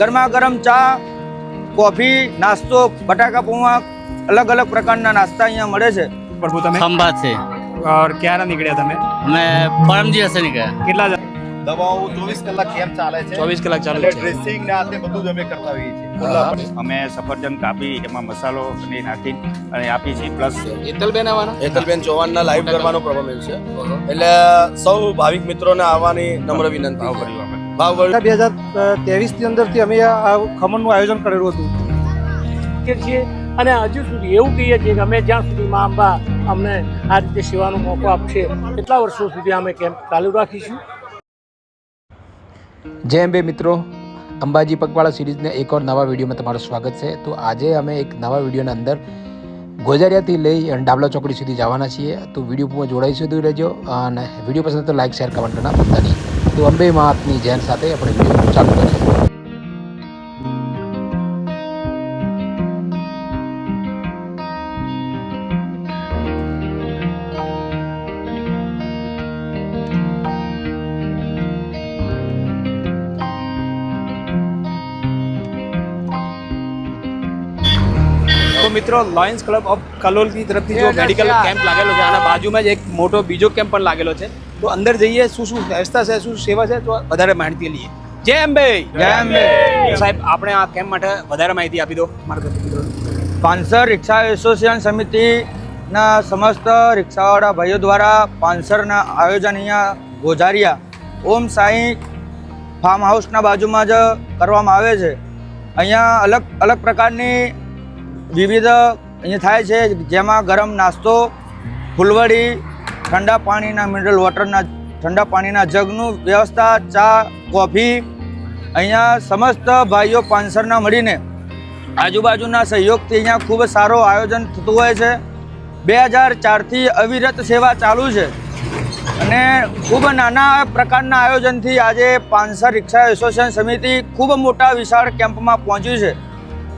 ગરમા ગરમ ચા કોફી નાસ્તો બટાકા પૌવા અલગ અલગ પ્રકારના નાસ્તા અહીંયા મળે છે. પ્રભુ તમે? ખંભાત છે. ઓર ક્યારે નીકળ્યા તમે? અમે પરમ દિવસે નીકળ્યા. કેટલા દવાઓ ચોવીસ કલાક કેમ ચાલે છે? ચોવીસ કલાક ચાલે છે. ડ્રેસિંગ ને આતે બધું જ અમે કરતા હોઈએ છીએ. અમે સફરજન કાપી એમાં મસાલો અને નાખી અને આપી છીએ. પ્લસ હેતલબેન આવવાના? હેતલબેન ચૌહાણના લાઈવ કરવાનો પ્રોબ્લેમ છે. એટલે સૌ ભાવિક મિત્રોને આવવાની નમ્ર વિનંતી ભાવ બે હજાર ત્રેવીસની અંદરથી અમે આ ખમણનું આયોજન કરેલું હતું. છીએ અને હજુ સુધી એવું કહીએ છીએ કે અમે જ્યાં સુધી મા અંબા અમને આ રીતે સેવાનો મોકો આપશે એટલા વર્ષો સુધી અમે કેમ્પ ચાલુ રાખીશું. જય અંબે મિત્રો. અંબાજી પગપાળા સિરીઝના એક ઓર નવા વિડીયોમાં તમારું સ્વાગત છે. તો આજે અમે એક નવા વિડીયોના અંદર ગોજારિયાથી લઈ અને ડાબલા ચોકડી સુધી જવાના છીએ. તો વિડીયોમાં જોડાઈ સુધી રહેજો અને વીડિયો પસંદ તો લાઇક શેર કમેન્ટ કરના ભૂલતા નહીં. તો અંબે માતની જૈન સાથે આપણે વીડિયો ચાલુ કરીએ તો મિત્રો લોયન્સ ક્લબ ઓફ કલોલની તરફથી જો મેડિકલ કેમ્પ લાગેલો છે આના બાજુમાં જ એક મોટો બીજો કેમ્પ પણ લાગેલો છે. તો અંદર જઈએ શું શું વ્યવસ્થા છે શું સેવા છે તો વધારે માહિતી લઈએ જય અંબે જય અંબે. સાહેબ આપણે આ કેમ્પ માટે વધારે માહિતી આપી દો મારા મિત્રોને. પાંસર રિક્ષા એસોસિએશન સમિતિના સમસ્ત રિક્ષાવાળા ભાઈઓ દ્વારા પાંસરના આયોજન અહીંયા ગોઝારિયા ઓમ સાંઈ ફાર્મ હાઉસના બાજુમાં જ કરવામાં આવે છે અહીંયા અલગ અલગ પ્રકારની વિવિધ અહીંયા થાય છે જેમાં ગરમ નાસ્તો ફૂલવડી ઠંડા પાણીના મિનરલ વોટરના ઠંડા પાણીના જગનું વ્યવસ્થા, ચા, કોફી, અહીંયા સમસ્ત ભાઈઓ પાંસરના મળીને આજુબાજુના સહયોગથી અહીંયા ખૂબ સારો આયોજન થતું હોય છે. બે હજાર ચારથી અવિરત સેવા ચાલુ છે અને ખૂબ નાના પ્રકારના આયોજનથી આજે પાંસર રિક્ષા એસોસિએશન સમિતિ ખૂબ મોટા વિશાળ કેમ્પમાં પહોંચ્યું છે.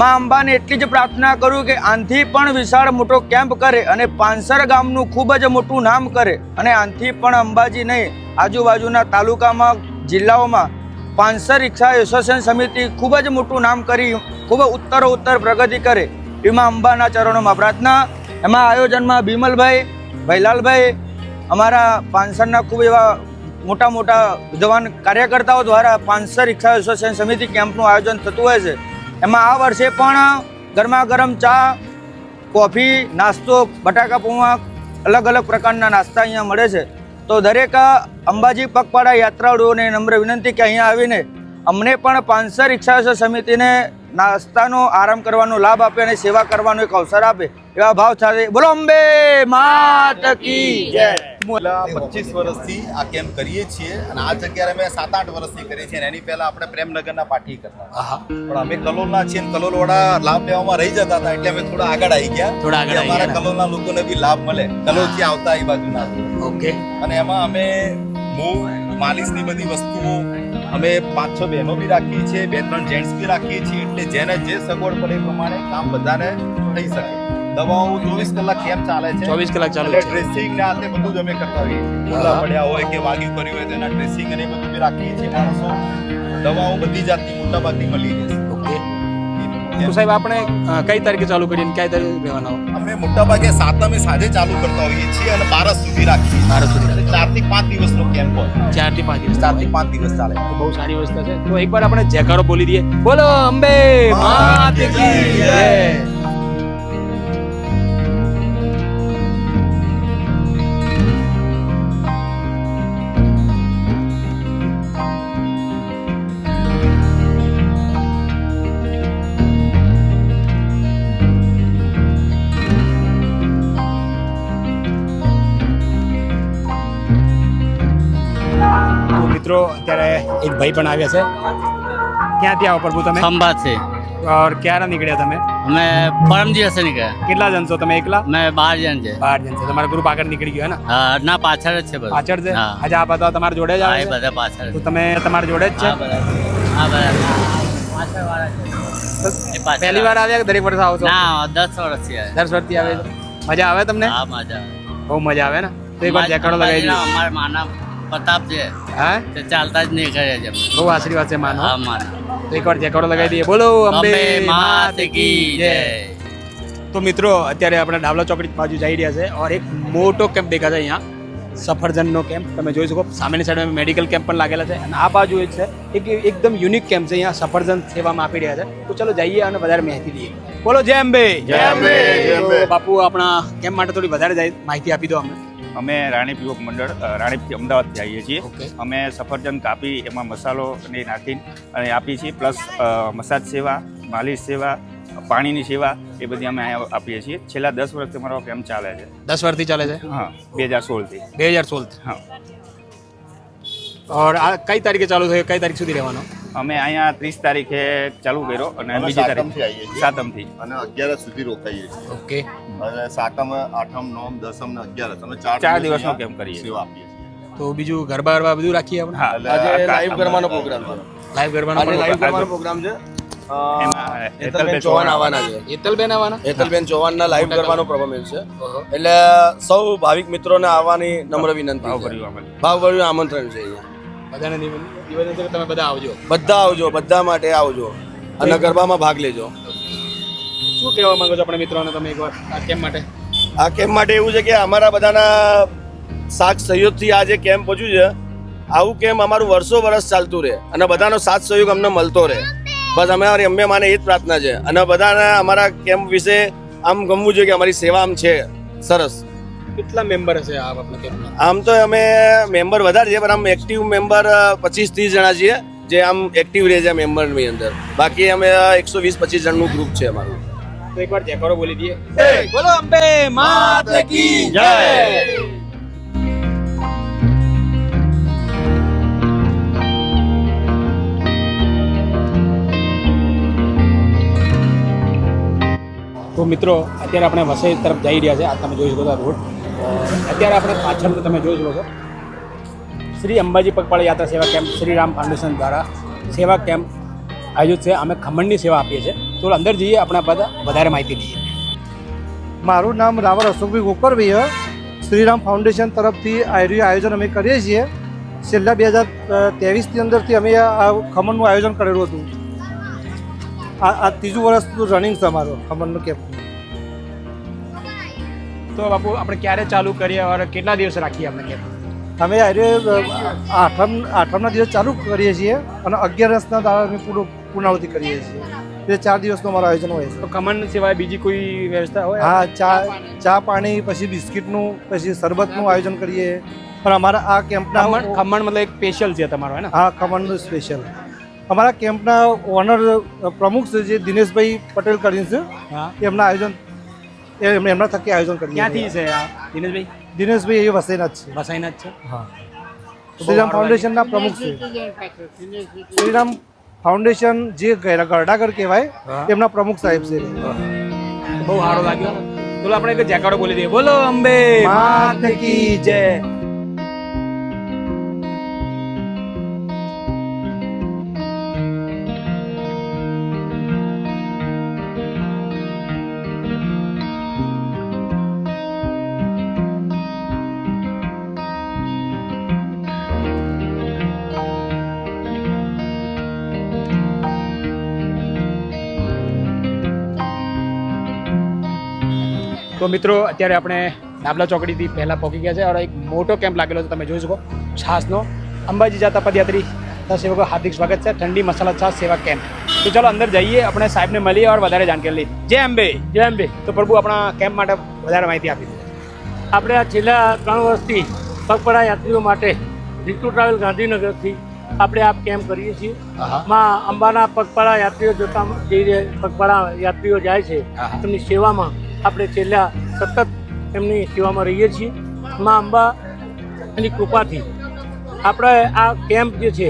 માં અંબાને એટલી જ પ્રાર્થના કરું કે આનથી પણ વિશાળ મોટો કેમ્પ કરે અને પાંસર ગામનું ખૂબ જ મોટું નામ કરે અને આનથી પણ અંબાજી નહીં, આજુબાજુના તાલુકામાં, જિલ્લાઓમાં પાંસર રિક્ષા એસોસિએશન સમિતિ ખૂબ જ મોટું નામ કરી, ખૂબ ઉત્તરો ઉત્તર પ્રગતિ કરે. એમાં અંબાના ચરણોમાં પ્રાર્થના, એમાં આયોજનમાં બિમલભાઈ, ભૈલાલભાઈ, અમારા પાંસરના ખૂબ એવા મોટા મોટા વિદ્વાન કાર્યકર્તાઓ દ્વારા પાંસર રિક્ષા એસોસિએશન સમિતિ કેમ્પનું આયોજન થતું હોય છે. એમાં આ વર્ષે પણ ગરમા ગરમ ચા, કોફી, નાસ્તો, બટાકા પૌવા અલગ અલગ પ્રકારના નાસ્તા અહીંયા મળે છે. તો દરેક અંબાજી પગપાળા યાત્રાળુઓને નમ્ર વિનંતી કે અહીંયા આવીને અમને પણ પાંચસો રિક્ષા સમિતિને નાસ્તાનો આરામ કરવાનો લાભ આપે અને સેવા કરવાનો એક અવસર આપે એવા ભાવ સાથે. બોલો અંબે માત કી જય. પચીસ વર્ષથી આ કેમ્પ કરીએ છીએ અને આ જગ્યાએ અમે સાત આઠ વર્ષથી કરીએ છીએ અને એની પહેલા આપણે પ્રેમનગરના પાર્ટી કરતા પણ અમે કલોલના છીએ અને કલોલવાળા લાભ લેવામાં રહી જતા હતા એટલે અમે થોડા આગળ આવી ગયા. થોડા આગળ અમારા. કલોલના લોકોને બી લાભ મળે. કલોલથી આવતા એ બાજુના. ઓકે. અને એમાં અમે મૂવ માલિશની બધી વસ્તુઓ અમે પાંચ છ બહેનો બી રાખીએ છીએ બે ત્રણ જેન્ટ્સ બી રાખીએ છીએ એટલે જેને જે સગવડ પડે એ પ્રમાણે કામ બધાને થઈ શકે. દવાઓ ચોવીસ કલાક કેમ ચાલે છે? ચોવીસ કલાક ચાલે છે. ડ્રેસિંગ ને આ બધું જ અમે કરતા હોઈએ. છીએ પડ્યા હોય કે વાગ્યું કર્યું હોય તેના ડ્રેસિંગ અને બધું બી રાખીએ છીએ. માણસો દવાઓ બધી જાતની મોટા ભાગની મળી જશે ઓકે. તો સાહેબ આપણે કઈ તારીખે ચાલુ કરીએ અને કઈ તારીખે રહેવાના અમે મોટા ભાગે સાતમે સાંજે ચાલુ કરતા હોઈએ છીએ અને બારસ સુધી રાખીએ બારસ સુધી. ચારથી પાંચ દિવસનો કેમ્પ હોય. ચારથી પાંચ દિવસ. ચારથી પાંચ દિવસ ચાલે. તો બહુ સારી વ્યવસ્થા છે. તો એકવાર આપણે જયકારો બોલી દઈએ. બોલો અંબે માત કી જય. મિત્રો અત્યારે એક ભાઈ પણ આવ્યા છે. ક્યાંથી આવો પ્રભુ તમે? ખંભાત છે. ઓર ક્યારે નીકળ્યા તમે? અમે પરમ દિવસે નીકળ્યા કેટલા જણ છો તમે એકલા? મેં બાર જણ છે. બાર જણ છે. તમારા ગ્રુપ આગળ નીકળી ગયો હે ને? હા, ના પાછળ જ છે પાછળ છે? આજે આ બધા તમારા જોડે જ આવે બધા પાછળ તો તમે તમારા જોડે જ હા છે હા બધા પાછળ વાળા છે. પહેલી વાર આવ્યા કે દરેક વર્ષ આવો છો? ના દસ વર્ષથી આવે દર વર્ષથી આવે મજા આવે તમને? હા મજા બહુ મજા આવે ને? તો એકવાર જેકાડો લગાવી દીધો અમારા માના પ્રતાપ છે. હા? તે ચાલતા જ નહીં કરે છે. બહુ આશીર્વાદ છે માનો. હા માનો. એકવાર જયકારો લગાવી દઈએ. બોલો અંબે માત કી જય. તો મિત્રો અત્યારે આપણે ડાબલા ચોકડી બાજુ જઈ રહ્યા છે ઓર એક મોટો કેમ્પ દેખાય છે અહીંયા. સફરજનનો કેમ્પ તમે જોઈ શકો. સામેની સાઈડ મેડિકલ કેમ્પ પણ લાગેલા છે. અને આ બાજુ એક છે એક એકદમ યુનિક કેમ્પ છે. અહીંયા સફરજન સેવામાં આપી રહ્યા છે. તો ચલો જઈએ અને વધારે માહિતી લઈએ. બોલો જય અંબે. જય અંબે, જય અંબે. તો બાપુ આપણા કેમ્પ માટે થોડી વધારે માહિતી આપી દો અમને. અમે રાણીપ યુવક મંડળ રાણીપથી અમદાવાદથી આવીએ છીએ. અમે સફરજન કાપી એમાં મસાલો ને નાખીને અને આપીએ છીએ. પ્લસ મસાજ સેવા માલિશ સેવા પાણીની સેવા એ બધી અમે આપીએ છીએ. છેલ્લા દસ વર્ષથી અમારો કેમ્પ ચાલે છે. દસ વર્ષથી ચાલે છે? હા બે હજાર સોળથી. બે હજાર સોળથી? હા. કઈ તારીખે ચાલુ થયો? કઈ તારીખ સુધી રહેવાનો? અમે અહીંયા ત્રીસ તારીખે ચાલુ કર્યો અને બીજી તારીખ. છીએ. સાતમથી. અને અગિયારસ સુધી રોકાઈએ છીએ. ઓકે. અને સાતમ આઠમ નોમ દસમ ને અગિયારસ અમે ચાર ચાર દિવસ દિવસનો કેમ્પ કરીએ સેવા આપીએ છીએ. તો બીજું ગરબા ગરબા બધું રાખીએ આપણે? હા. આજે લાઈવ ગરબાનો પ્રોગ્રામ છે. લાઈવ ગરબાનો આજે લાઈવ ગરબાનો પ્રોગ્રામ છે. હેતલબેન ચૌહાણ આવવાના છે. હેતલબેન આવવાના? હેતલબેન ચૌહાણના લાઈવ કરવાનો પ્રોબ્લેમ છે. એટલે સૌ ભાવિક મિત્રોને આવવાની નમ્ર વિનંતી ભાવભર્યું આમંત્રણ છે અહીંયા. બધાને નિવેદન છે કે તમે બધા આવજો. બધા આવજો બધા માટે આવજો અને ગરબામાં ભાગ લેજો. શું કહેવા માંગો છો આપણે મિત્રોને તમે એકવાર? આ કેમ માટે? આ કેમ્પ માટે એવું છે કે અમારા બધાના સાથ સહયોગથી આ જે કેમ્પ પહોંચ્યું છે આવું કેમ્પ અમારું વર્ષો વર્ષ ચાલતું રહે અને બધાનો સાથ સહયોગ અમને મળતો રહે. બસ અમારી અમે માને એ જ પ્રાર્થના છે અને બધાને અમારા કેમ્પ વિશે આમ ગમવું જોઈએ કે અમારી સેવા આમ છે. સરસ. કેટલા મેમ્બર હશે આ આપણે આમ તો અમે મેમ્બર વધારે છે પણ આમ એક્ટિવ મેમ્બર પચીસ ત્રીસ જણા છીએ જે આમ એક્ટિવ રહે છે મેમ્બરની અંદર. બાકી અમે એકસો વીસ પચીસ જણનું ગ્રુપ છે અમારું. તો એકવાર જયકારો બોલી દઈએ. બોલો અંબે માત કી જય! તો મિત્રો અત્યારે આપણે વસઈ તરફ જઈ રહ્યા છે. આ તમે જોઈ શકો છો રોડ અત્યારે આપણે પાછળ તમે જોઈ શકો છો. શ્રી અંબાજી પગપાળા યાત્રા સેવા કેમ્પ શ્રી રામ ફાઉન્ડેશન દ્વારા સેવા કેમ્પ આયોજિત છે. અમે ખમણની સેવા આપીએ છીએ. તો અંદર જઈએ, આપણે બધા વધારે માહિતી લઈએ. મારું નામ રાવર અશોકભાઈ ગોકરભાઈ શ્રીરામ ફાઉન્ડેશન તરફથી આયોજન અમે કરીએ છીએ. છેલ્લા બે હજાર ત્રેવીસની અંદરથી અમે આ ખમણનું આયોજન કરેલું હતું. આ ત્રીજું વર્ષ રનિંગ છે અમારો, ખમણનું કેમ્પ. તો બાપુ આપણે ક્યારે ચાલુ કરીએ અને કેટલા દિવસ રાખીએ આપણે કેમ્પ અમે આજે આઠમ આઠમના દિવસ ચાલુ કરીએ છીએ અને અગિયારસના દાડા અમે પૂરું પૂર્ણાવતિ કરીએ છીએ. એ ચાર દિવસનું અમારું આયોજન હોય છે. તો ખમણ સિવાય બીજી કોઈ વ્યવસ્થા હોય? હા ચા ચા પાણી પછી બિસ્કિટનું પછી શરબતનું આયોજન કરીએ. પણ અમારા આ કેમ્પના ખમણ મતલબ એક સ્પેશિયલ છે તમારો હે ને? હા ખમણનું સ્પેશિયલ. અમારા કેમ્પના ઓનર પ્રમુખ છે જે દિનેશભાઈ પટેલ કરીને છે. એમના આયોજન એ એમના થકી આયોજન કરીએ ક્યાંથી છે આ? દિનેશભાઈ? દિનેશભાઈ એ વસઈના જ છે. વસાઈના જ છે? હા. શ્રીરામ ફાઉન્ડેશનના પ્રમુખ છે. શ્રીરામ ફાઉન્ડેશન જે ગરડાગર કહેવાય એમના પ્રમુખ સાહેબ છે. બહુ સારો લાગ્યો. બોલો આપણે એક જેકાડો બોલી દઈએ. બોલો અંબે માત કી જય. તો મિત્રો અત્યારે આપણે ડાબલા ચોકડીથી પહેલાં પહોંચી ગયા છે. અને એક મોટો કેમ્પ લાગેલો છે તમે જોઈ શકો. છાસનો. અંબાજી જાતા પદયાત્રી સેવકો હાર્દિક સ્વાગત છે. ઠંડી મસાલા છાસ સેવા કેમ્પ. તો ચાલો અંદર જઈએ. આપણે સાહેબને મળીએ ઓર વધારે જાણકારી લઈએ. જય અંબે. જય અંબે. તો પ્રભુ આપણા કેમ્પ માટે વધારે માહિતી આપી દીધી આપણે આ છેલ્લા ત્રણ વર્ષથી પગપળા યાત્રીઓ માટે રીતુ ટ્રાવેલ ગાંધીનગરથી આપણે આ કેમ્પ કરીએ છીએ. માં અંબાના પગપાળા યાત્રીઓ જોતા જે જે પગપાળા યાત્રીઓ જાય છે. તેમની સેવામાં આપણે છેલ્લા સતત એમની સેવામાં રહીએ છીએ. મા અંબા એની કૃપાથી. આપણે આ કેમ્પ જે છે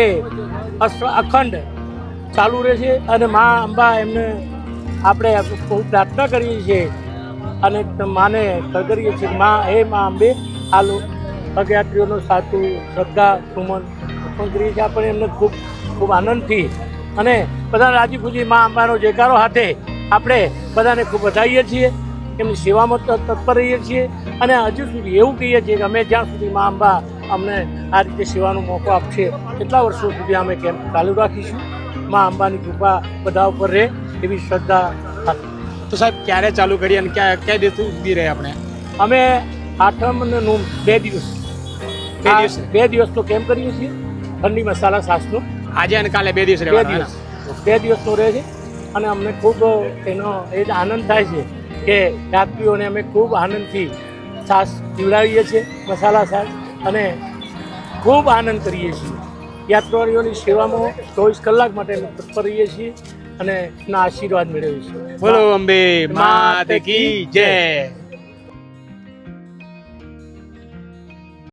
એ અખંડ ચાલુ રહે છે અને મા અંબા એમને આપણે બહુ પ્રાર્થના કરીએ છીએ અને માને કરીએ છીએ મા, હે મા અંબે, આ પગયાત્રીઓનું સાચું શ્રદ્ધા, સુમન પણ કરીએ છીએ. આપણે એમને ખૂબ ખૂબ આનંદથી અને બધા રાજી ખુશી મા અંબાનો જયકારો હાથે આપણે બધાને ખૂબ વધાવીએ છીએ એમની સેવામાં તત્પર રહીએ છીએ અને હજુ સુધી એવું કહીએ છીએ કે અમે જ્યાં સુધી મા અંબા અમને આ રીતે સેવાનો મોકો આપશે કેટલા વર્ષો સુધી અમે કેમ્પ ચાલુ રાખીશું. માં અંબાની કૃપા બધા ઉપર રહે એવી શ્રદ્ધા તો સાહેબ ક્યારે ચાલુ કરી અને ક્યાં ક્યાં દિવસ સુધી રહે આપણે? અમે આઠમ અને નોમ બે દિવસ. બે દિવસ? બે દિવસ તો કેમ્પ કરીએ છીએ? ઠંડી મસાલા સાસનો આજે અને કાલે બે દિવસ બે દિવસ. બે દિવસનો રહે છે. અને અમને ખૂબ એનો એ જ આનંદ થાય છે કે યાત્રીઓને અમે ખૂબ આનંદથી છાશ પીવડાવીએ છીએ મસાલા છાશ અને ખૂબ આનંદ કરીએ છીએ. યાત્રાળીઓની સેવામાં ચોવીસ કલાક માટે અમે તત્પર રહીએ છીએ અને આશીર્વાદ મેળવીએ છીએ. બોલો અંબે માત કી જય.